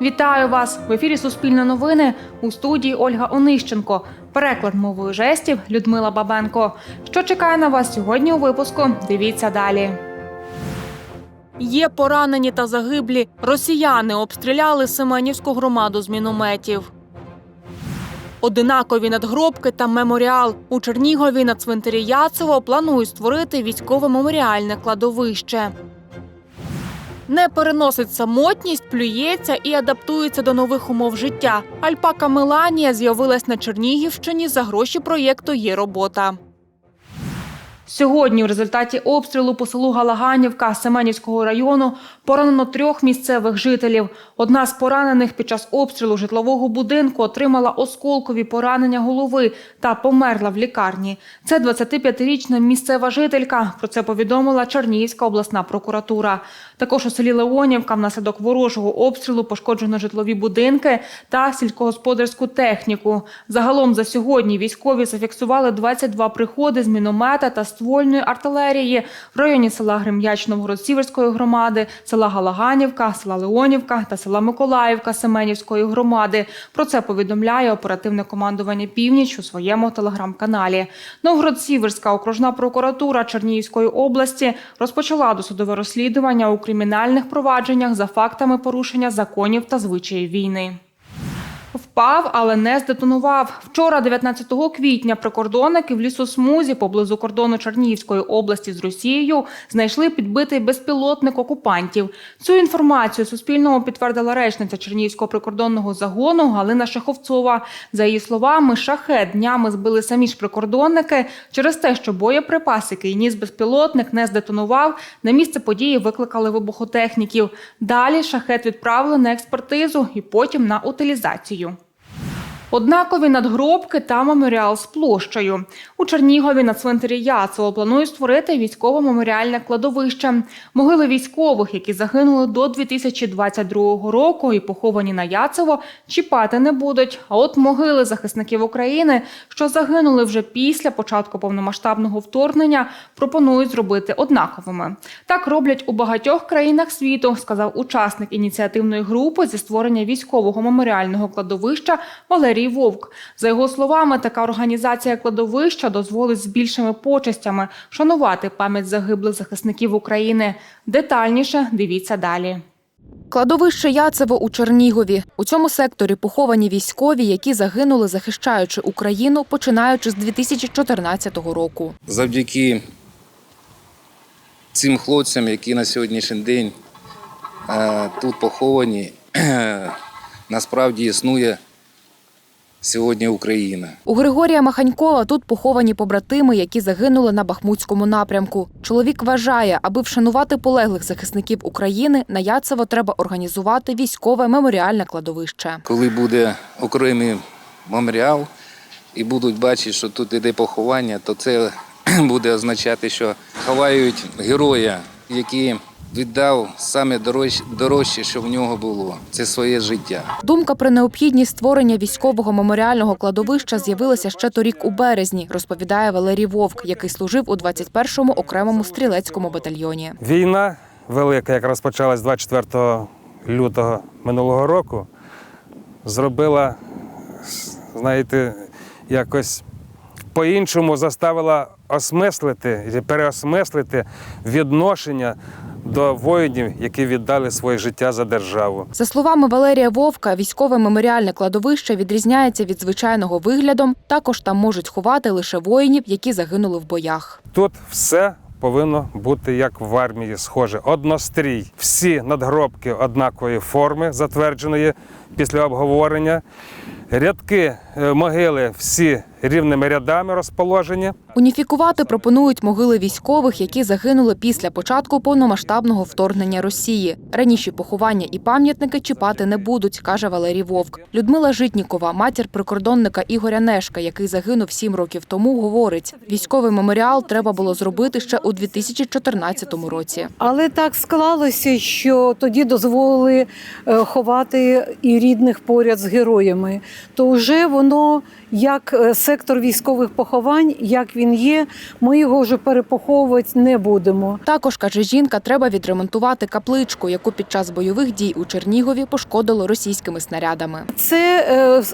Вітаю вас в ефірі Суспільне новини у студії Ольга Онищенко. Переклад мовою жестів Людмила Бабенко. Що чекає на вас сьогодні у випуску? Дивіться далі. Є поранені та загиблі. Росіяни обстріляли Семенівську громаду з мінометів. Одинакові надгробки та меморіал у Чернігові на цвинтарі Яцево планують створити військове меморіальне кладовище. Не переносить самотність, плюється і адаптується до нових умов життя. Альпака Меланія з'явилась на Чернігівщині за гроші проєкту Є робота. Сьогодні в результаті обстрілу по селу Галаганівка Семенівського району поранено трьох місцевих жителів. Одна з поранених під час обстрілу житлового будинку отримала осколкові поранення голови та померла в лікарні. Це 25-річна місцева жителька. Про це повідомила Чернігівська обласна прокуратура. Також у селі Леонівка внаслідок ворожого обстрілу пошкоджено житлові будинки та сільськогосподарську техніку. Загалом за сьогодні військові зафіксували 22 приходи з міномета та ствольної артилерії в районі села Грем'яч Новгород-Сіверської громади, села Галаганівка, села Леонівка та села Миколаївка Семенівської громади. Про це повідомляє оперативне командування Північ у своєму телеграм-каналі. Новгород-Сіверська окружна прокуратура Чернігівської області розпочала досудове розслідування у кримінальних провадженнях за фактами порушення законів та звичаїв війни. Впав, але не здетонував. Вчора, 19 квітня, прикордонники в лісосмузі поблизу кордону Чернігівської області з Росією знайшли підбитий безпілотник окупантів. Цю інформацію Суспільному підтвердила речниця Чернігівського прикордонного загону Галина Шаховцова. За її словами, шахет днями збили самі ж прикордонники через те, що боєприпас, який ніс безпілотник, не здетонував. На місце події викликали вибухотехніків. Далі шахет відправили на експертизу і потім на утилізацію. Однакові надгробки та меморіал з площею. У Чернігові на цвинтарі Яцево планують створити військово-меморіальне кладовище. Могили військових, які загинули до 2022 року і поховані на Яцево, чіпати не будуть. А от могили захисників України, що загинули вже після початку повномасштабного вторгнення, пропонують зробити однаковими. Так роблять у багатьох країнах світу, сказав учасник ініціативної групи зі створення військового меморіального кладовища Валерій Вовк. За його словами, така організація кладовища дозволить з більшими почестями шанувати пам'ять загиблих захисників України. Детальніше дивіться далі. Кладовище Яцево у Чернігові. У цьому секторі поховані військові, які загинули, захищаючи Україну, починаючи з 2014 року. завдяки цим хлопцям, які на сьогоднішній день е, тут поховані, насправді існує сьогодні Україна. У Григорія Маханькова тут поховані побратими, які загинули на Бахмутському напрямку. Чоловік вважає, аби вшанувати полеглих захисників України, на Яцево треба організувати військове меморіальне кладовище. Коли буде окремий меморіал і будуть бачити, що тут іде поховання, то це буде означати, що ховають героя, який віддав саме дорожче, дорожче, що в нього було. Це своє життя. Думка про необхідність створення військового меморіального кладовища з'явилася ще торік у березні, розповідає Валерій Вовк, який служив у 21-му окремому стрілецькому батальйоні. Війна велика, яка розпочалась 24 лютого минулого року, зробила, знаєте, якось по-іншому заставила осмислити і переосмислити відношення до воїнів, які віддали своє життя за державу. За словами Валерія Вовка, військове меморіальне кладовище відрізняється від звичайного виглядом. Також там можуть ховати лише воїнів, які загинули в боях. Тут все повинно бути як в армії, схоже, однострій. Всі надгробки однакової форми, затвердженої після обговорення. Рядки е, могили всі рівними рядами розположені. Уніфікувати пропонують могили військових, які загинули після початку повномасштабного вторгнення Росії. Раніше поховання і пам'ятники чіпати не будуть, каже Валерій Вовк. Людмила Житнікова, матір прикордонника Ігоря Нешка, який загинув сім років тому, говорить: військовий меморіал треба було зробити ще у 2014 році. Але так склалося, що тоді дозволили е, ховати і рідних поряд з героями, то вже воно як е, сектор військових поховань, як він є, ми його вже перепоховувати не будемо. Також каже жінка, треба відремонтувати капличку, яку під час бойових дій у Чернігові пошкодило російськими снарядами. Це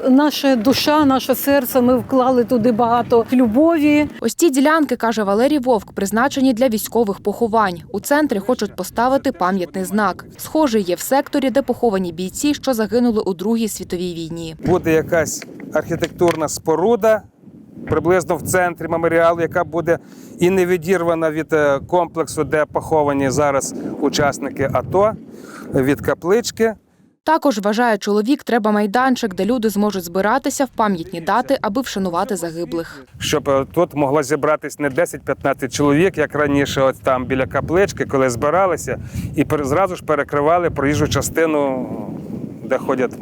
е, наша душа, наше серце. Ми вклали туди багато любові. Ось ці ділянки, каже Валерій Вовк, призначені для військових поховань. У центрі хочуть поставити пам'ятний знак. Схожий є в секторі, де поховані бійці, що загинули у Другій світовій війні. Буде якась архітектурна споруда приблизно в центрі меморіалу, яка буде і не відірвана від е, комплексу, де поховані зараз учасники АТО, від каплички. Також вважає чоловік, треба майданчик, де люди зможуть збиратися в пам'ятні дати, аби вшанувати загиблих. щоб е, тут могло зібратись не 10-15 чоловік, як раніше, от там біля каплички, коли збиралися, і зразу ж перекривали проїжджу частину, де ходять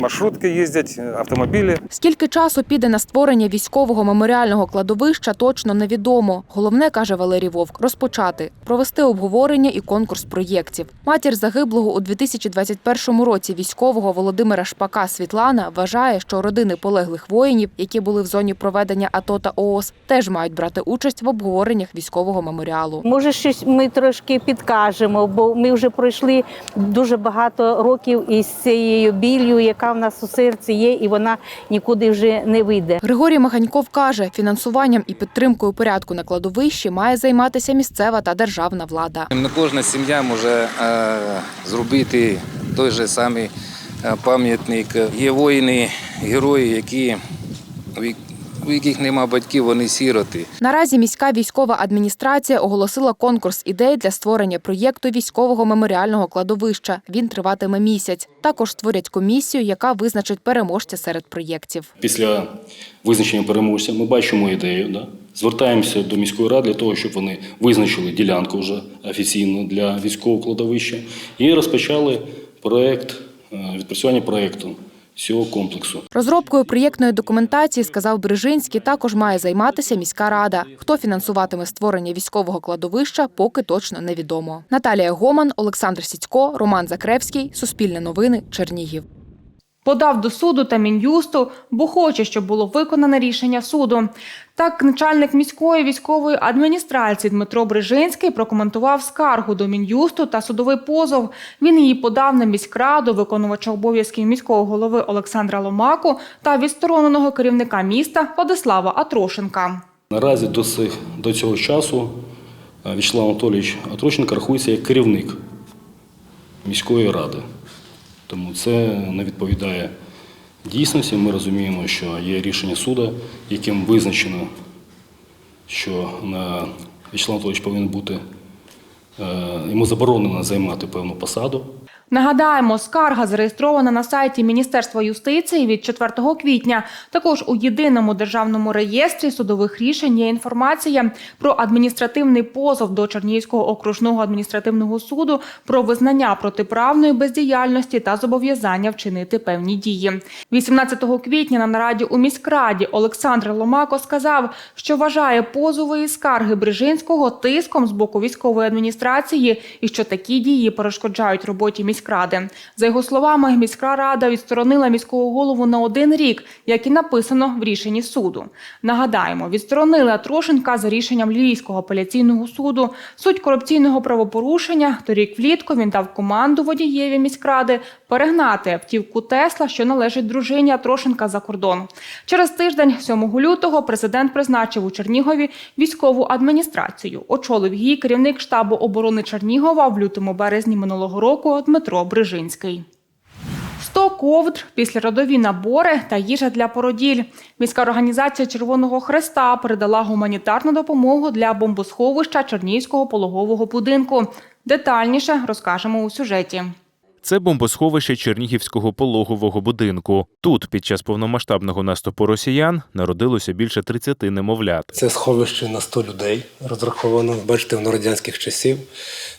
маршрутки, їздять автомобілі. Скільки часу піде на створення військового меморіального кладовища, точно невідомо. Головне, каже Валерій Вовк, розпочати, провести обговорення і конкурс проєктів. Матір загиблого у 2021 році військового Володимира Шпака Світлана вважає, що родини полеглих воїнів, які були в зоні проведення АТО та ООС, теж мають брати участь в обговореннях військового меморіалу. Може, щось ми трошки підкажемо, бо ми вже пройшли дуже багато років із цією біллю, яка в нас у серці є, і вона нікуди вже не вийде. Григорій Маганьков каже, фінансуванням і підтримкою порядку на кладовищі має займатися місцева та державна влада. Не кожна сім'я може е, зробити той же самий е, пам'ятник. Є воїни, герої, які, у яких нема батьків, вони сіроти. Наразі міська військова адміністрація оголосила конкурс ідей для створення проєкту військового меморіального кладовища. Він триватиме місяць. Також створять комісію, яка визначить переможця серед проєктів. Після визначення переможця ми бачимо ідею, да? звертаємося до міської ради для того, щоб вони визначили ділянку вже офіційно для військового кладовища і розпочали проект, е, відпрацювання проекту цього комплексу. Розробкою проєктної документації, сказав Брижинський, також має займатися міська рада. Хто фінансуватиме створення військового кладовища, поки точно невідомо. Наталія Гоман, Олександр Сіцько, Роман Закревський. Суспільне новини. Чернігів. Подав до суду та мін'юсту, бо хоче, щоб було виконане рішення суду. Так, начальник міської військової адміністрації Дмитро Брижинський прокоментував скаргу до мін'юсту та судовий позов. Він її подав на міськраду, виконувача обов'язків міського голови Олександра Ломаку та відстороненого керівника міста Владислава Атрошенка. Наразі до, цих, до цього часу е, Вячеслав Анатолійович Атрощенко рахується як керівник міської ради. Тому це не відповідає дійсності. Ми розуміємо, що є рішення суду, яким визначено, що Вячеслав Анатолійович повинен бути, е, йому заборонено займати певну посаду. Нагадаємо, скарга зареєстрована на сайті Міністерства юстиції від 4 квітня. Також у єдиному державному реєстрі судових рішень є інформація про адміністративний позов до Чернігівського окружного адміністративного суду про визнання протиправної бездіяльності та зобов'язання вчинити певні дії. 18 квітня на нараді у міськраді Олександр Ломако сказав, що вважає позови і скарги Брижинського тиском з боку військової адміністрації і що такі дії перешкоджають роботі міськради. За його словами, міська рада відсторонила міського голову на один рік, як і написано в рішенні суду. Нагадаємо, відсторонили Атрошенка за рішенням Львівського апеляційного суду. Суть корупційного правопорушення торік влітку він дав команду водієві міськради перегнати автівку Тесла, що належить дружині Атрошенка за кордон. Через тиждень, 7 лютого, президент призначив у Чернігові військову адміністрацію. Очолив її керівник штабу оборони Чернігова в лютому березні минулого року Дмитро Брижинський. 100 ковдр, післяродові набори та їжа для породіль. Міська організація Червоного Хреста передала гуманітарну допомогу для бомбосховища Чернігівського пологового будинку. Детальніше розкажемо у сюжеті. Це бомбосховище Чернігівського пологового будинку. Тут, під час повномасштабного наступу росіян, народилося більше 30 немовлят. Це сховище на 100 людей розраховано. Бачите, воно радянських часів.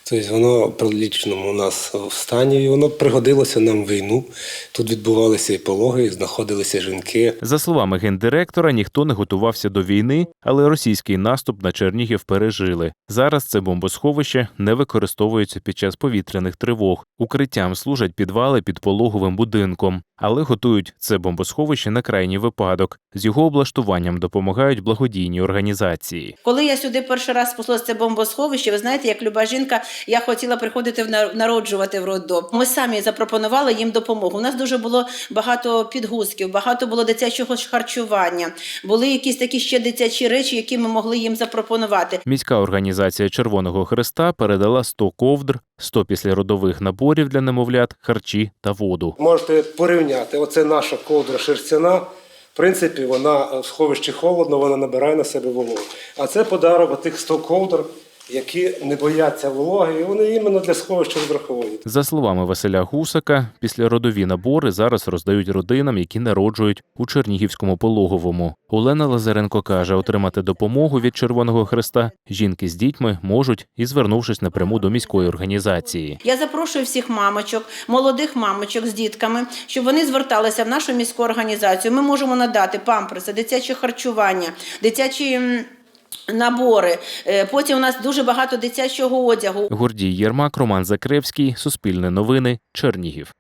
Тобто воно прилічному у нас в стані, і воно пригодилося нам в війну. Тут відбувалися і пологи, і знаходилися жінки. За словами гендиректора, ніхто не готувався до війни, але російський наступ на Чернігів пережили. Зараз це бомбосховище не використовується під час повітряних тривог. Укриттям служать підвали під пологовим будинком, але готують це бомбосховище на крайній випадок. З його облаштуванням допомагають благодійні організації. Коли я сюди перший раз спустилася це бомбосховище, ви знаєте, як люба жінка, я хотіла приходити в нар- народжувати в роддом. Ми самі запропонували їм допомогу. У нас дуже було багато підгузків, багато було дитячого ж харчування. Були якісь такі ще дитячі речі, які ми могли їм запропонувати. Міська організація Червоного Христа передала 100 ковдр, 100 післяродових наборів для немовлят, харчі та воду. Можете порівняти. Оце наша ковдра шерстяна. В принципі, вона в сховищі холодно, вона набирає на себе вологу. А це подарок отих 100 ковдр, які не бояться вологи, і вони іменно для сховища розраховані. За словами Василя Гусака, післяродові набори зараз роздають родинам, які народжують у Чернігівському пологовому. Олена Лазаренко каже, отримати допомогу від Червоного Христа жінки з дітьми можуть і звернувшись напряму до міської організації. Я запрошую всіх мамочок, молодих мамочок з дітками, щоб вони зверталися в нашу міську організацію. Ми можемо надати памперси, дитяче харчування, дитячі. Набори. Е, Потім у нас дуже багато дитячого одягу. Гордій Єрмак, Роман Закревський, Суспільне новини, Чернігів.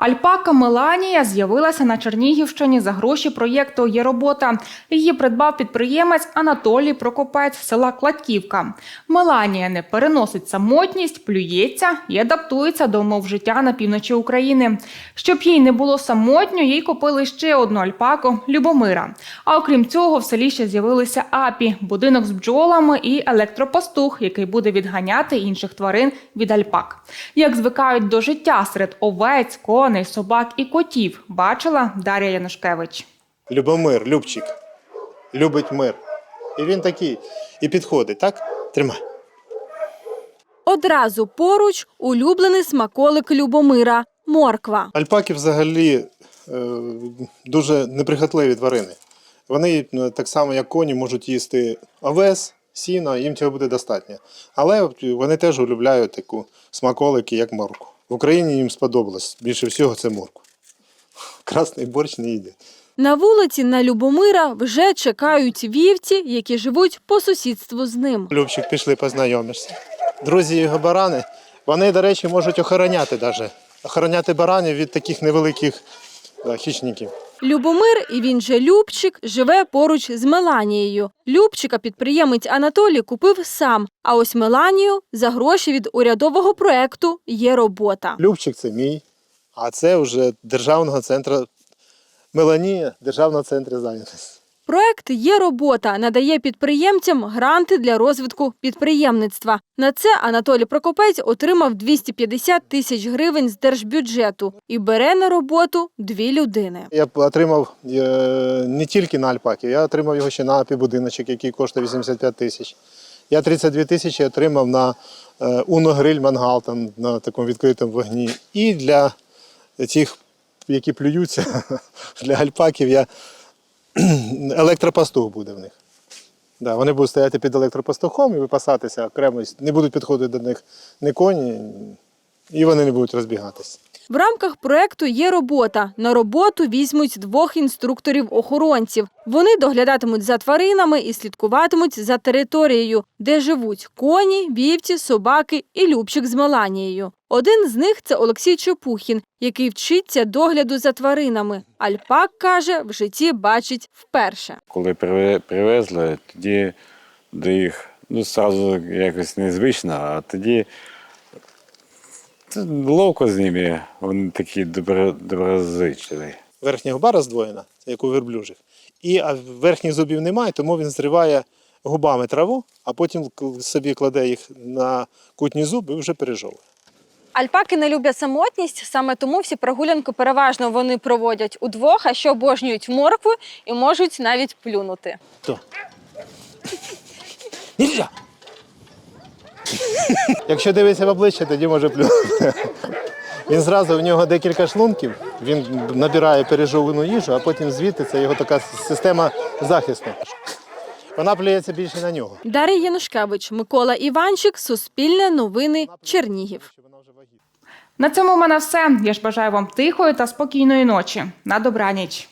Альпака Меланія з'явилася на Чернігівщині за гроші проєкту Є робота. Її придбав підприємець Анатолій Прокопець з села Кладківка. Меланія не переносить самотність, плюється і адаптується до умов життя на півночі України. Щоб їй не було самотньо, їй купили ще одну альпаку Любомира. А окрім цього, в селі ще з'явилися апі, будинок з бджолами і електропастух, який буде відганяти інших тварин від альпак. Як звикають до життя серед овець, коней, собак і котів, бачила Дар'я Янушкевич. Любомир, Любчик, любить мир. І він такий, і підходить, так? Тримай. Одразу поруч улюблений смаколик Любомира морква. Альпаки взагалі е, дуже неприхотливі тварини. Вони е, так само, як коні, можуть їсти овес, сіно, їм цього буде достатньо. Але вони теж улюбляють таку смаколики, як морку. В Україні їм сподобалось більше всього це морква. Красний борщ не їде. На вулиці на Любомира вже чекають вівці, які живуть по сусідству з ним. Любчик, пішли познайомишся. Друзі його барани, вони, до речі, можуть охороняти даже. Охороняти баранів від таких невеликих хищників. Любомир, і він же Любчик, живе поруч з Меланією. Любчика підприємець Анатолій купив сам. А ось Меланію за гроші від урядового проекту є робота. Любчик це мій, а це вже державного центру Меланія, державного центру зайнятості. Проект є робота, надає підприємцям гранти для розвитку підприємництва. На це Анатолій Прокопець отримав 250 тисяч гривень з держбюджету і бере на роботу дві людини. Я отримав е, не тільки на альпаки, я отримав його ще на апі-будиночок, який коштує 85 тисяч. Я 32 тисячі отримав на Уно-гриль мангал там, на такому відкритому вогні. І для тих, які плюються, для альпаків я електропастух буде в них. Да, вони будуть стояти під електропастухом і випасатися окремо, не будуть підходити до них ні коні, і вони не будуть розбігатися. В рамках проекту є робота. На роботу візьмуть двох інструкторів-охоронців. Вони доглядатимуть за тваринами і слідкуватимуть за територією, де живуть коні, вівці, собаки і любчик з Меланією. Один з них це Олексій Чепухін, який вчиться догляду за тваринами. Альпак каже, в житті бачить вперше. Коли приве- привезли, тоді до їх ну, сразу якось незвично, а тоді ловко з ними, вони такі добро, доброзичливі. Верхня губа роздвоєна, як у верблюжих, і верхніх зубів немає, тому він зриває губами траву, а потім собі кладе їх на кутні зуби і вже пережовує. Альпаки не люблять самотність, саме тому всі прогулянки переважно вони проводять удвох, а ще обожнюють моркву і можуть навіть плюнути. Нельзя! Якщо дивитися в обличчя, тоді може плюнути. Він зразу в нього декілька шлунків, він набирає пережовану їжу, а потім звідти це його така система захисту. вона плюється більше на нього. Дар'я Янушкевич, Микола Іванчик, Суспільне новини, Чернігів. На цьому в мене все. Я ж бажаю вам тихої та спокійної ночі. На добраніч.